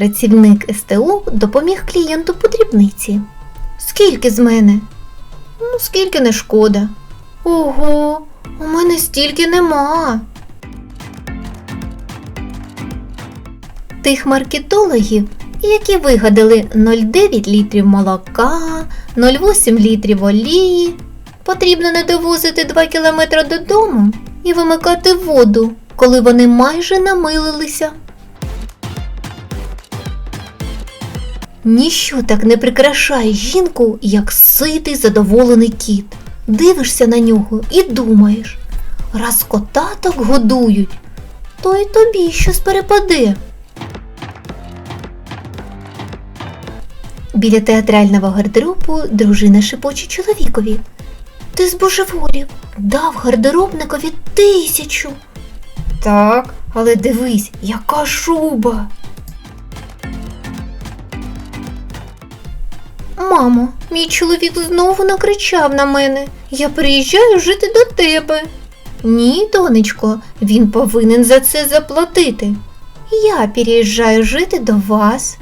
Працівник СТО допоміг клієнту по дрібниці. Скільки з мене? Ну, скільки не шкода. Ого, у мене стільки нема. Тих маркетологів, які вигадали 0,9 літрів молока, 0,8 літрів олії, потрібно не довозити 2 кілометри додому і вимикати воду, коли вони майже намилилися. Ніщо так не прикрашає жінку, як ситий задоволений кіт. Дивишся на нього і думаєш, раз кота так годують, то й тобі щось перепаде. Біля театрального гардеробу дружина шепоче чоловікові. Ти збожеволів, дав гардеробникові тисячу. Так, але дивись, яка шуба. Мамо, мій чоловік знову накричав на мене. Я приїжджаю жити до тебе. Ні, донечко, він повинен за це заплатити. Я переїжджаю жити до вас.